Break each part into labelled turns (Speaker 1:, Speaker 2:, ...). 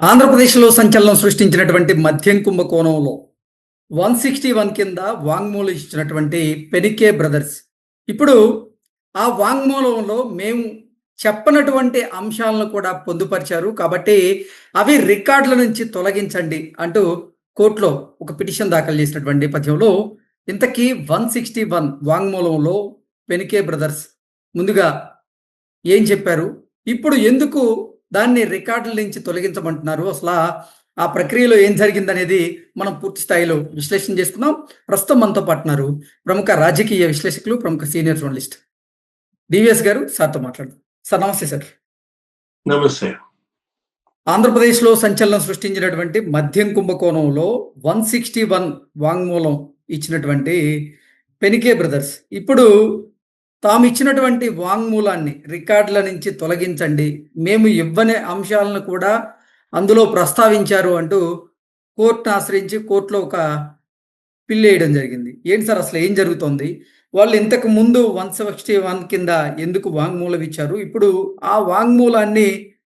Speaker 1: ఆంధ్రప్రదేశ్లో సంచలనం సృష్టించినటువంటి మద్యం కుంభకోణంలో వన్ సిక్స్టీ వన్ కింద వాంగ్మూలం ఇచ్చినటువంటి పెనికే బ్రదర్స్. ఇప్పుడు ఆ వాంగ్మూలంలో మేము చెప్పనటువంటి అంశాలను కూడా పొందుపరిచారు. కాబట్టి అవి రికార్డుల నుంచి తొలగించండి అంటూ కోర్టులో ఒక పిటిషన్ దాఖలు చేసినటువంటి నేపథ్యంలో ఇంతకీ వన్ సిక్స్టీ వన్ వాంగ్మూలంలో పెనికే బ్రదర్స్ ముందుగా ఏం చెప్పారు? ఇప్పుడు ఎందుకు దాన్ని రికార్డుల నుంచి తొలగించమంటున్నారు. అసలు ఆ- ప్రక్రియలో ఏం జరిగిందనేది మనం పూర్తి స్థాయిలో విశ్లేషణ చేసుకుందాం. ప్రస్తుతం మనతో పాటున్నారు ప్రముఖ రాజకీయ విశ్లేషకులు ప్రముఖ సీనియర్ జర్నలిస్ట్ డివిఎస్ గారు సార్తో మాట్లాడదాం. సార్ నమస్తే సార్.
Speaker 2: నమస్తే.
Speaker 1: ఆంధ్రప్రదేశ్లో సంచలనం సృష్టించినటువంటి మద్యం కుంభకోణంలో వన్ సిక్స్టీ వన్ వాంగ్మూలం ఇచ్చినటువంటి పెనికే బ్రదర్స్. ఇప్పుడు తాము ఇచ్చినటువంటి వాంగ్మూలాన్ని రికార్డుల నుంచి తొలగించండి. మేము ఇవ్వని అంశాలను కూడా అందులో ప్రస్తావించారు అంటూ కోర్టును ఆశ్రయించి కోర్టులో ఒక పిల్లి వేయడం జరిగింది. ఏంటి సార్ అసలు ఏం జరుగుతోంది? వాళ్ళు ఇంతకు ముందు వన్ సిక్స్టీ వన్ కింద ఎందుకు వాంగ్మూలం ఇచ్చారు? ఇప్పుడు ఆ వాంగ్మూలాన్ని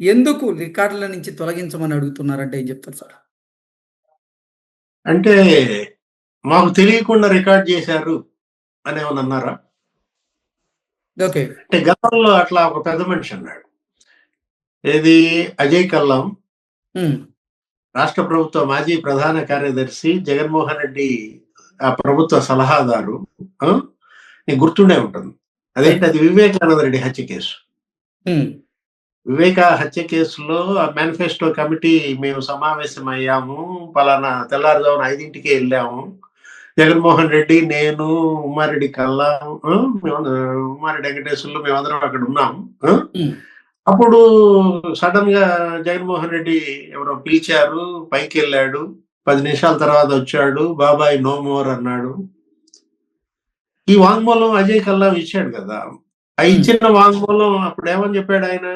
Speaker 1: ఎందుకు రికార్డుల నుంచి తొలగించమని అడుగుతున్నారంటే ఏం చెప్తారు సార్?
Speaker 2: అంటే మాకు తెలియకుండా రికార్డ్ చేశారు అని ఏమన్నా అన్నారా? అంటే గతంలో అట్లా ఒక పెద్ద మనిషి అన్నాడు. ఏది? అజయ్ కల్లం. రాష్ట్ర ప్రభుత్వ మాజీ ప్రధాన కార్యదర్శి జగన్మోహన్ రెడ్డి ఆ ప్రభుత్వ సలహాదారు? నీకు గుర్తుండే ఉంటుంది. అదేంటి? అది వివేకానంద రెడ్డి హత్య కేసు. వివేక హత్య కేసులో ఆ మేనిఫెస్టో కమిటీ మేము సమావేశం అయ్యాము పలానా తెల్లారుజామున ఐదింటికి వెళ్ళాము. జగన్మోహన్ రెడ్డి నేను ఉమ్మారెడ్డి కల్లా ఉమ్మారెడ్డి వెంకటేశ్వర్లు మేమందరం అక్కడ?
Speaker 1: ఉమ్,
Speaker 2: అప్పుడు సడన్గా జగన్మోహన్ రెడ్డి ఎవరో పిలిచారు పైకి వెళ్ళాడు పది నిమిషాల తర్వాత వచ్చాడు బాబాయ్ నో మోర్ అన్నాడు. ఈ వాంగ్మూలం అజయ్ కల్లాం ఇచ్చాడు కదా. ఆ ఇచ్చిన వాంగ్మూలం అప్పుడు ఏమని చెప్పాడు ఆయన?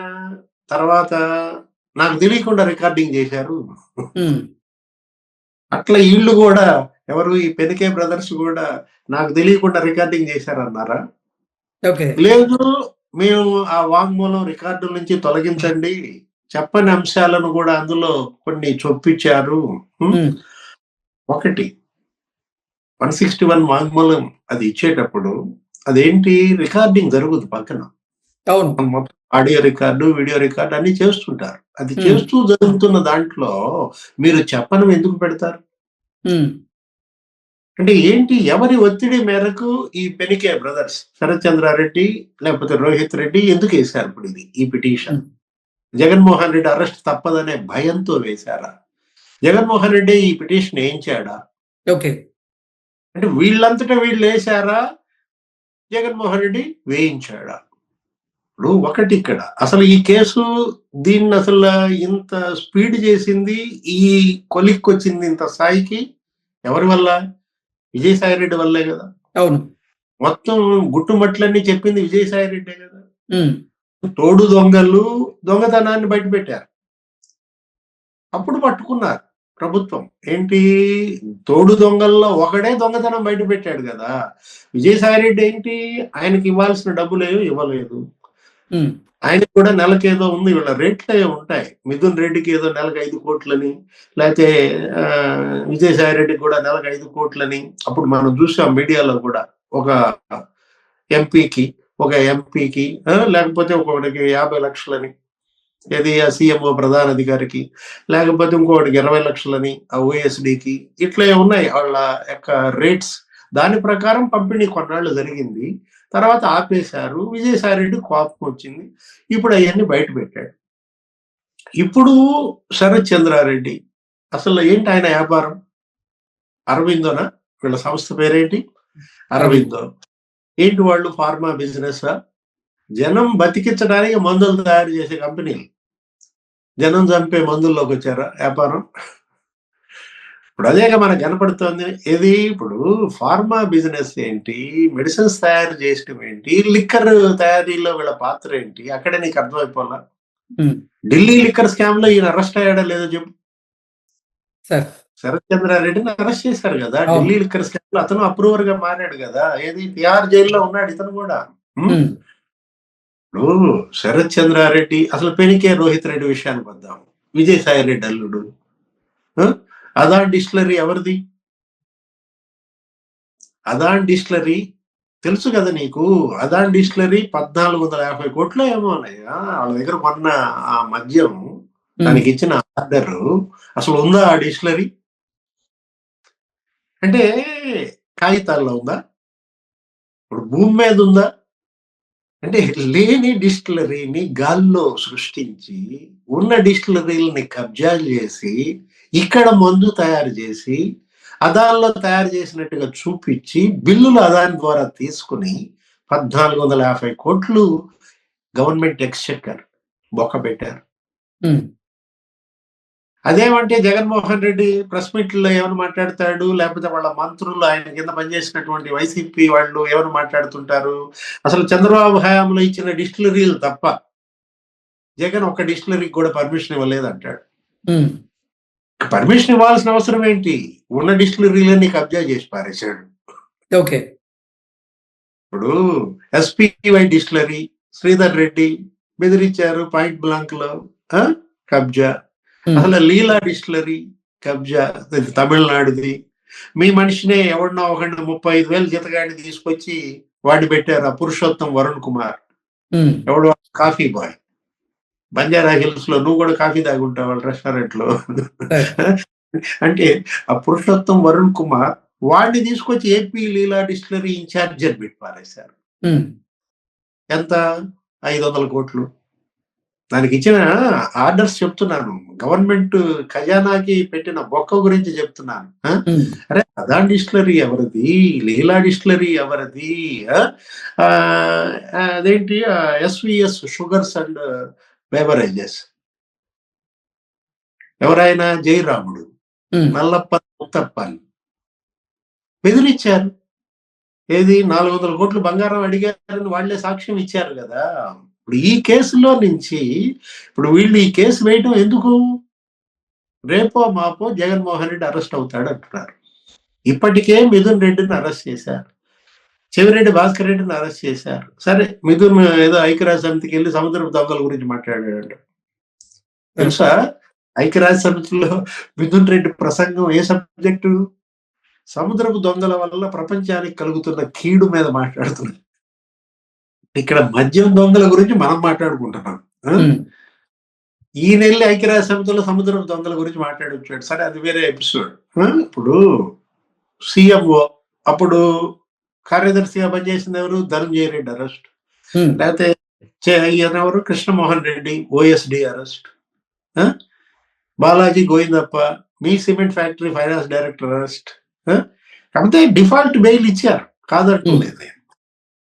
Speaker 2: తర్వాత నాకు తెలియకుండా రికార్డింగ్ చేశారు. అట్లా వీళ్ళు కూడా ఎవరు ఈ పెనికే బ్రదర్స్ కూడా నాకు తెలియకుండా రికార్డింగ్ చేశారన్నారా? లేదు మేము ఆ వాంగ్మూలం రికార్డుల నుంచి తొలగించండి. చెప్పని అంశాలను కూడా అందులో కొన్ని చొప్పించారు. ఒకటి వన్ సిక్స్టీ వన్ వాంగ్మూలం అది ఇచ్చేటప్పుడు అదేంటి? రికార్డింగ్ జరుగుదు పక్కన.
Speaker 1: అవును.
Speaker 2: ఆడియో రికార్డు వీడియో రికార్డు అన్ని చేస్తుంటారు. అది. చేస్తూ జరుగుతున్న దాంట్లో మీరు చెప్పని ఎందుకు పెడతారు? అంటే ఏంటి? ఎవరి ఒత్తిడి మేరకు ఈ పెనికే బ్రదర్స్ శరత్ చంద్రారెడ్డి లేకపోతే రోహిత్ రెడ్డి ఎందుకు వేశారు ఇప్పుడు ఇది ఈ పిటిషన్? జగన్మోహన్ రెడ్డి అరెస్ట్ తప్పదనే భయంతో వేశారా? జగన్మోహన్ రెడ్డి ఈ పిటిషన్ వేయించాడా
Speaker 1: ఓకే.
Speaker 2: అంటే వీళ్ళంతటా వీళ్ళు వేశారా? జగన్మోహన్ రెడ్డి వేయించాడా? ఇప్పుడు ఒకటి ఇక్కడ అసలు ఈ కేసు దీన్ని అసలు ఇంత స్పీడ్ చేసింది ఈ కొలిక్కి వచ్చింది ఇంత స్థాయికి ఎవరి వల్ల? విజయసాయి రెడ్డి వల్లే కదా.
Speaker 1: అవును.
Speaker 2: మొత్తం గుట్టుమట్లన్నీ చెప్పింది విజయసాయి రెడ్డే కదా. తోడు దొంగలు దొంగతనాన్ని బయటపెట్టారు అప్పుడు పట్టుకున్నారు ప్రభుత్వం. ఏంటి? తోడు దొంగల్లో ఒకడే దొంగతనం బయట పెట్టాడు కదా. విజయసాయి రెడ్డి ఏంటి? ఆయనకి ఇవ్వాల్సిన డబ్బులు ఏమో ఇవ్వలేదు. ఆయన కూడా నెలకి ఏదో ఉంది వీళ్ళ రేట్లే ఉంటాయి. మిథున్ రెడ్డికి ఏదో నెలకు ఐదు కోట్లని లేకపోతే ఆ, విజయసాయి రెడ్డికి కూడా నెలకు ఐదు కోట్లని. అప్పుడు మనం చూసాం మీడియాలో కూడా ఒక ఎంపీకి ఒక ఎంపీకి లేకపోతే ఒకటికి యాభై లక్షలని ఏది ఆ సీఎంఓ ప్రధాన అధికారికి లేకపోతే ఇంకొకటికి ఇరవై లక్షలని ఆ ఓఎస్డికి ఇట్లా ఉన్నాయి వాళ్ళ యొక్క రేట్స్. దాని ప్రకారం పంపిణీ కొన్నాళ్ళు జరిగింది. తర్వాత ఆపేశారు. విజయసాయి రెడ్డి కోపం వచ్చింది. ఇప్పుడు అవన్నీ బయట పెట్టాడు. ఇప్పుడు శరత్ చంద్రారెడ్డి అసలు ఏంటి ఆయన వ్యాపారం? అరవిందోనా? వీళ్ళ సంస్థ పేరేంటి? అరవిందో. ఏంటి వాళ్ళు ఫార్మా బిజినెస్? జనం బతికించడానికి మందులు తయారు చేసే కంపెనీలు. జనం చంపే మందుల్లోకి వచ్చారా వ్యాపారం? ఇప్పుడు అదేగా మనకు కనపడుతోంది. ఏది? ఇప్పుడు ఫార్మా బిజినెస్ ఏంటి? మెడిసిన్స్ తయారు చేయడం ఏంటి? లిక్కర్ తయారీలో వీళ్ళ పాత్ర ఏంటి? అక్కడే నీకు అర్థమైపోలా ఢిల్లీ లిక్కర్ స్కామ్లో ఈయన అరెస్ట్ అయ్యాడా లేదో చెప్పు.
Speaker 1: సార్.
Speaker 2: శరత్ చంద్రారెడ్డిని అరెస్ట్ చేశారు కదా. ఢిల్లీ లిక్కర్ స్కామ్లో అతను అప్రూవర్గా మారాడు కదా. ఏది? తిహార్ జైల్లో ఉన్నాడు ఇతను కూడా. ఇప్పుడు శరత్ చంద్రారెడ్డి అసలు పెనికే రోహిత్ రెడ్డి విషయానికి వద్దాం. విజయసాయి రెడ్డి అల్లుడు. ఆ? అదాన్ డిస్టిలరీ ఎవరిది? అదాన్ డిస్టిలరీ తెలుసు కదా నీకు? అదాన్ డిస్టిలరీ పద్నాలుగు వందల యాభై కోట్లు ఏమో ఉన్నాయా వాళ్ళ దగ్గర మొన్న ఆ మద్యం దానికి ఇచ్చిన ఆర్డర్ అసలు ఉందా ఆ డిస్టిలరీ? అంటే కాగితాల్లో ఉందా? ఇప్పుడు భూమి మీద ఉందా? అంటే లేని డిస్టిలరీని గాల్లో సృష్టించి ఉన్న డిస్టిలరీలని కబ్జా చేసి ఇక్కడ మందు తయారు చేసి అదాన్లో తయారు చేసినట్టుగా చూపించి బిల్లులు అదాన్ ద్వారా తీసుకుని పద్నాలుగు వందల యాభై కోట్లు గవర్నమెంట్ ఎక్స్చెక్కర్ బొక్క పెట్టారు. అదేమంటే జగన్మోహన్ రెడ్డి ప్రెస్ మీట్లో ఏమైనా మాట్లాడతాడు? లేకపోతే వాళ్ళ మంత్రులు ఆయన కింద పనిచేసినటువంటి వైసీపీ వాళ్ళు ఏమైనా మాట్లాడుతుంటారు? అసలు చంద్రబాబు హయాంలో ఇచ్చిన డిస్టిలరీలు తప్ప జగన్ ఒక డిస్టిలరీకి కూడా పర్మిషన్ ఇవ్వలేదు అంటాడు పర్మిషన్ ఇవ్వాల్సిన అవసరం ఏంటి? ఉన్న డిస్టిలరీలన్నీ కబ్జా చేసి పారేశాడు.
Speaker 1: ఓకే.
Speaker 2: ఇప్పుడు ఎస్పీవై డిస్టిలరీ శ్రీధర్ రెడ్డి బెదిరించారు పాయింట్ బ్లాంక్లో? కబ్జా. అసలు లీలా డిస్టిలరీ కబ్జా తమిళనాడుది. మీ మనిషినే ఎవరినో ఒకరిని ముప్పై ఐదు వేలు జీతగాడిని తీసుకొచ్చి వాడిని పెట్టారు ఆ పురుషోత్తం వరుణ్ కుమార్. ఎవడు? Coffee bye. బంజారా హిల్స్లో నువ్వు కూడా కాఫీ తాగుంటావు వాళ్ళ రెస్టారెంట్లో? అంటే ఆ పురుషోత్తం వరుణ్ కుమార్ వాడిని తీసుకొచ్చి ఏపీ లీలా డిస్టిలరీ ఇన్ఛార్జ్ అని పెట్టి పారేశారు. ఎంత? ఐదు వందల కోట్లు. దానికి ఇచ్చిన ఆర్డర్స్ చెప్తున్నాను. గవర్నమెంట్ ఖజానాకి పెట్టిన బొక్క గురించి చెప్తున్నాను. అరే అదాన్ డిస్టిలరీ ఎవరిది? లీలా డిస్టిలరీ ఎవరిది? అదేంటి? ఎస్విఎస్ షుగర్స్ అండ్ బెవరేజెస్ ఎవరైనా జయరాముడు నల్లప్ప ముత్తప్పని బెదిరించారు ఏది? నాలుగు వందల కోట్లు బంగారం అడిగారని వాళ్ళే సాక్ష్యం ఇచ్చారు కదా. ఇప్పుడు ఈ కేసులో నుంచి ఇప్పుడు వీళ్ళు ఈ కేసు వేయటం ఎందుకు? రేపో మాపో జగన్మోహన్ రెడ్డి అరెస్ట్ అవుతాడు అంటున్నారు. ఇప్పటికే మిథున్ రెడ్డిని అరెస్ట్ చేశారు. చెవిరెడ్డి భాస్కర్ రెడ్డిని అరెస్ట్ చేశారు. సరే మిథున్ ఏదో ఐక్యరాజ్య సమితికి వెళ్ళి సముద్రపు దొంగల గురించి మాట్లాడాడు తెలుసా? ఐక్యరాజ్య సమితిలో మిథున్ రెడ్డి ప్రసంగం ఏ సబ్జెక్టు? సముద్రపు దొంగల వల్ల ప్రపంచానికి కలుగుతున్న కీడు మీద మాట్లాడుతున్నాడు ఇక్కడ మద్యం దొంగల గురించి మనం మాట్లాడుకుంటున్నాం. ఈ నెల ఐక్యరాజ్య సమితిలో సముద్రపు దొంగల గురించి మాట్లాడొచ్చాడు సరే అది వేరే ఎపిసోడ్. ఇప్పుడు సీఎంఓ అప్పుడు కార్యదర్శిగా పనిచేసింది ఎవరు? ధనంజయ రెడ్డి అరెస్ట్. లేకపోతే ఎవరు కృష్ణమోహన్ రెడ్డి ఓఎస్డి అరెస్ట్? బాలాజీ గోవిందప్ప మీ cement factory finance director arrest? కాకపోతే డిఫాల్ట్ బెయిల్ ఇచ్చారు. కాదంటలేదు నేను.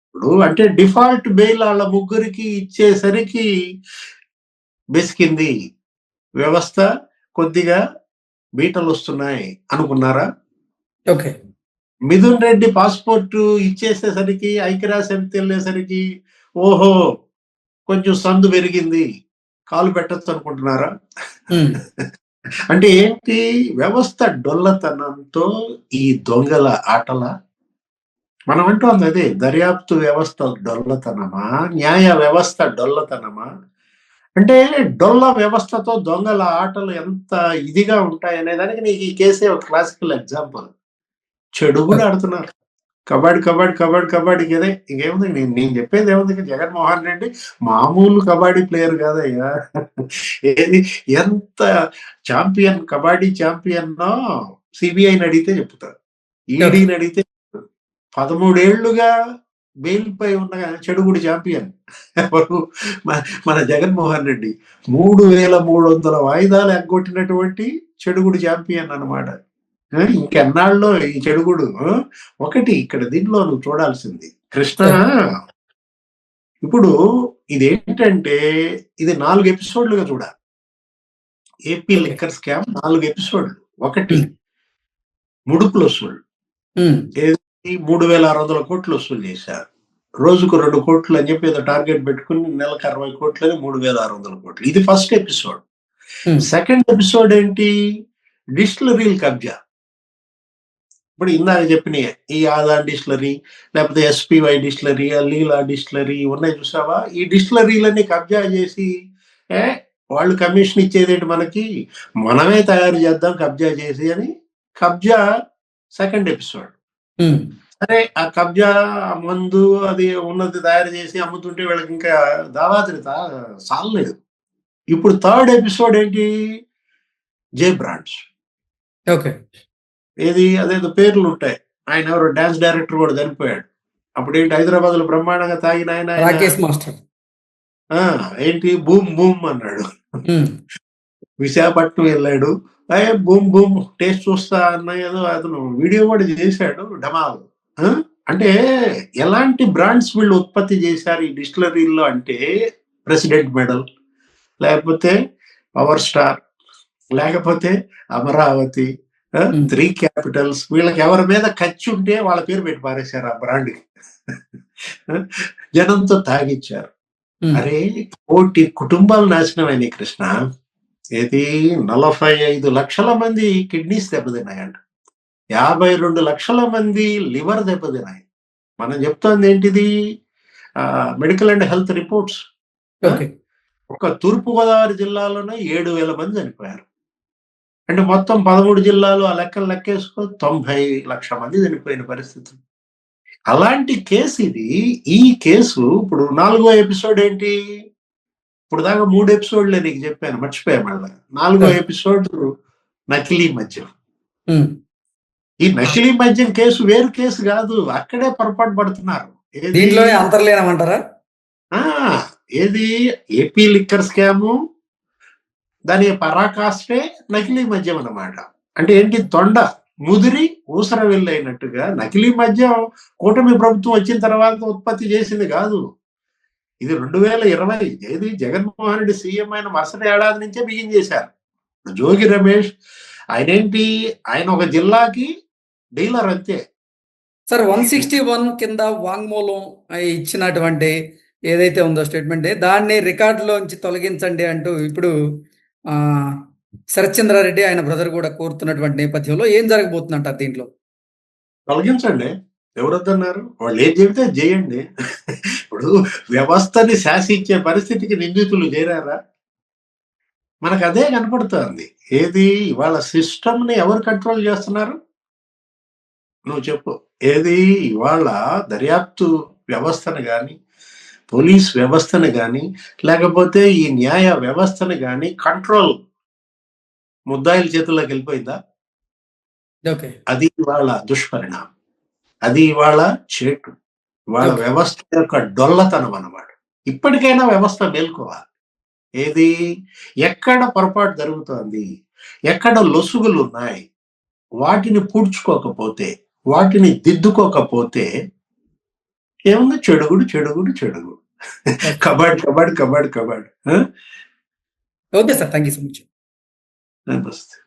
Speaker 2: ఇప్పుడు అంటే డిఫాల్ట్ బెయిల్ వాళ్ళ ముగ్గురికి ఇచ్చేసరికి బెసికింది. వ్యవస్థ కొద్దిగా బీటలు వస్తున్నాయి అనుకున్నారా?
Speaker 1: ఓకే.
Speaker 2: మిథున్ రెడ్డి పాస్పోర్ట్ ఇచ్చేసేసరికి ఐక్యరాజ్య సమితి వెళ్ళేసరికి ఓహో కొంచెం సందు పెరిగింది. కాలు పెట్టచ్చు అనుకుంటున్నారా? అంటే ఏంటి? వ్యవస్థ డొల్లతనంతో ఈ దొంగల ఆటల మనం అంటోంది అదే దర్యాప్తు వ్యవస్థ డొల్లతనమా? న్యాయ వ్యవస్థ డొల్లతనమా? అంటే డొల్ల వ్యవస్థతో దొంగల ఆటలు ఎంత ఇదిగా ఉంటాయి అనే దానికి నీకు ఈ కేసే ఒక క్లాసికల్ ఎగ్జాంపుల్ చెడు కూడా ఆడుతున్నారు. కబడ్డీ కబడ్డీ కబడ్డీ కబడ్డీ. కదే ఇంకేముంది నేను నేను చెప్పేది ఏముంది? జగన్మోహన్ రెడ్డి మామూలు కబడ్డీ ప్లేయర్ కాదయ్యా. ఏది ఎంత ఛాంపియన్ కబడ్డీ ఛాంపియన్ సిబిఐని అడిగితే చెప్తారు. ఈడీని అడిగితే పదమూడేళ్ళుగా బెయిల్ పై ఉన్న చెడుగుడు ఛాంపియన్. ఎవరు? మన- జగన్మోహన్ రెడ్డి. మూడు వేల మూడు వందల వాయిదాలు ఎగ్గొట్టినటువంటి చెడుగుడు ఛాంపియన్ అన్నమాట. ఇంకెన్నాళ్ళలో ఈ చెడుగుడు ఒకటి ఇక్కడ దీనిలో నువ్వు చూడాల్సింది. కృష్ణ ఇప్పుడు ఇదేంటంటే ఇది నాలుగు ఎపిసోడ్లుగా చూడాలి. ఏపీ. లిక్కర్ స్కామ్ నాలుగు ఎపిసోడ్లు. ఒకటి. ముడుపులు వసూళ్ళు ఈ మూడు వేల ఆరు వందల కోట్లు వసూలు చేశారు. రోజుకు రెండు కోట్లు అని చెప్పి ఏదో టార్గెట్ పెట్టుకుని నెలకు అరవై కోట్లని మూడు వేల ఆరు వందల కోట్లు. ఇది ఫస్ట్ ఎపిసోడ్. సెకండ్ ఎపిసోడ్ ఏంటి? డిస్టిలరీలు కబ్జా. ఇప్పుడు ఇందాక చెప్పిన ఈ ఆదాన్ డిస్టిలరీ లేకపోతే ఎస్పీవై డిస్టిలరీ లీలా డిస్టిలరీ ఉన్నాయి చూసావా? ఈ డిస్టిలరీలన్నీ కబ్జా చేసి ఏ వాళ్ళు కమిషన్ ఇచ్చేది ఏంటి మనకి? మనమే తయారు చేద్దాం కబ్జా చేసి అని కబ్జా సెకండ్ ఎపిసోడ్. సరే ఆ కబ్జా మందు అది ఉన్నది తయారు చేసి అమ్ముతుంటే వీళ్ళకి ఇంకా దావాతిని తా సాలలేదు. ఇప్పుడు థర్డ్ ఎపిసోడ్ ఏంటి? J brands.
Speaker 1: ఓకే.
Speaker 2: ఏది అదేదో పేర్లు ఉంటాయి ఆయన ఎవరు డాన్స్ డైరెక్టర్ కూడా చనిపోయాడు. అప్పుడు ఏంటి హైదరాబాద్లో బ్రహ్మాండంగా తాగిన ఆయన
Speaker 1: రాకేష్ మాస్టర్.
Speaker 2: ఆ, ఏంటి? బూమ్ బూమ్ అన్నాడు. విశాఖపట్నం వెళ్ళాడు. అయ్యే బూమ్ బూమ్ టేస్ట్ చూస్తా అన్న ఏదో అతను వీడియో కూడా చేశాడు డమాల్? అంటే ఎలాంటి బ్రాండ్స్ వీళ్ళు ఉత్పత్తి చేశారు ఈ డిస్టిలరీల్లో అంటే ప్రెసిడెంట్ మెడల్ లేకపోతే పవర్ స్టార్ లేకపోతే అమరావతి. త్రీ క్యాపిటల్స్ వీళ్ళకి ఎవరి మీద ఖర్చు ఉంటే వాళ్ళ పేరు పెట్టి పారేశారు ఆ బ్రాండ్. జనంతో తాగిచ్చారు అరే కోటి కుటుంబాలు నాశనం అయినాయి కృష్ణ. ఏది? నలభై ఐదు లక్షల మంది కిడ్నీస్ దెబ్బతిన్నాయంట. యాభై రెండు లక్షల మంది లివర్ దెబ్బతిన్నాయి. మనం చెప్తోంది ఏంటిది? Medical and health reports. ఒక తూర్పు గోదావరి జిల్లాలోనే ఏడు వేల మంది చనిపోయారు. అంటే మొత్తం పదమూడు జిల్లాలు ఆ లెక్కలు లెక్కేసుకో తొంభై లక్షల మంది చనిపోయిన పరిస్థితి. అలాంటి కేసు ఇది. ఈ కేసు ఇప్పుడు నాలుగో ఎపిసోడ్ ఏంటి? ఇప్పుడు దాకా మూడు ఎపిసోడ్లే నీకు చెప్పాను మర్చిపోయా మళ్ళీ. నాలుగో ఎపిసోడ్ నకిలీ మద్యం. ఈ నకిలీ మద్యం కేసు వేరు కేసు కాదు అక్కడే పొరపాటు పడుతున్నారు. ఏది?
Speaker 1: దీంట్లోనే అంతర్లీనమంటారా?
Speaker 2: ఆ, ఏది? ఏపీ లిక్కర్ స్కాము దాని పరాకాష్టే నకిలీ మద్యం అన్నమాట. అంటే ఏంటి? తొండ ముదిరి ఊసర వెళ్ళైనట్టుగా నకిలీ మద్యం కూటమి ప్రభుత్వం వచ్చిన తర్వాత ఉత్పత్తి చేసింది కాదు. ఇది రెండు వేల ఇరవై ఏది? జగన్మోహన్ రెడ్డి సీఎం అయిన మరుసటి ఏడాది నుంచే బిగిన్ చేశారు. జోగి రమేష్ ఆయన ఏంటి ఆయన ఒక జిల్లాకి డీలర్ అంతే.
Speaker 1: సార్ వన్ సిక్స్టీ వన్ కింద వాంగ్మూలం ఇచ్చినటువంటి ఏదైతే ఉందో స్టేట్మెంట్ దాన్ని రికార్డులోంచి తొలగించండి అంటూ ఇప్పుడు శరత్చంద్రారెడ్డి ఆయన బ్రదర్ కూడా కోరుతున్నటువంటి నేపథ్యంలో ఏం జరగబోతుందంటారు దీంట్లో?
Speaker 2: తొలగించండి. ఎవరొద్దన్నారు? వాళ్ళు ఏం చెబితే చేయండి. ఇప్పుడు వ్యవస్థని శాసించే పరిస్థితికి నిందితులు చేరారా? మనకు అదే కనపడుతుంది. ఏది? ఇవాళ సిస్టమ్ని ఎవరు కంట్రోల్ చేస్తున్నారు? నువ్వు చెప్పు. ఏది? ఇవాళ దర్యాప్తు వ్యవస్థను కానీ పోలీస్ వ్యవస్థను గాని లేకపోతే ఈ న్యాయ వ్యవస్థను గాని కంట్రోల్ ముద్దాయిల చేతుల్లోకి వెళ్ళిపోయిందా?
Speaker 1: ఓకే.
Speaker 2: అది ఇవాళ దుష్పరిణామం. అది ఇవాళ చేటు.
Speaker 1: Okay.
Speaker 2: వ్యవస్థ యొక్క డొల్లతనం అన్నమాట. ఇప్పటికైనా వ్యవస్థ మేల్కోవాలి. ఏది? ఎక్కడ పొరపాటు జరుగుతోంది? ఎక్కడ లొసుగులు ఉన్నాయి వాటిని పూడ్చుకోకపోతే వాటిని దిద్దుకోకపోతే ఏముంది? చెడుగుడు చెడుగుడు చెడుగుడు. కబడ్ కబడ్ కబడ్ cupboard.
Speaker 1: Okay sir thank you so much
Speaker 2: నమస్తే.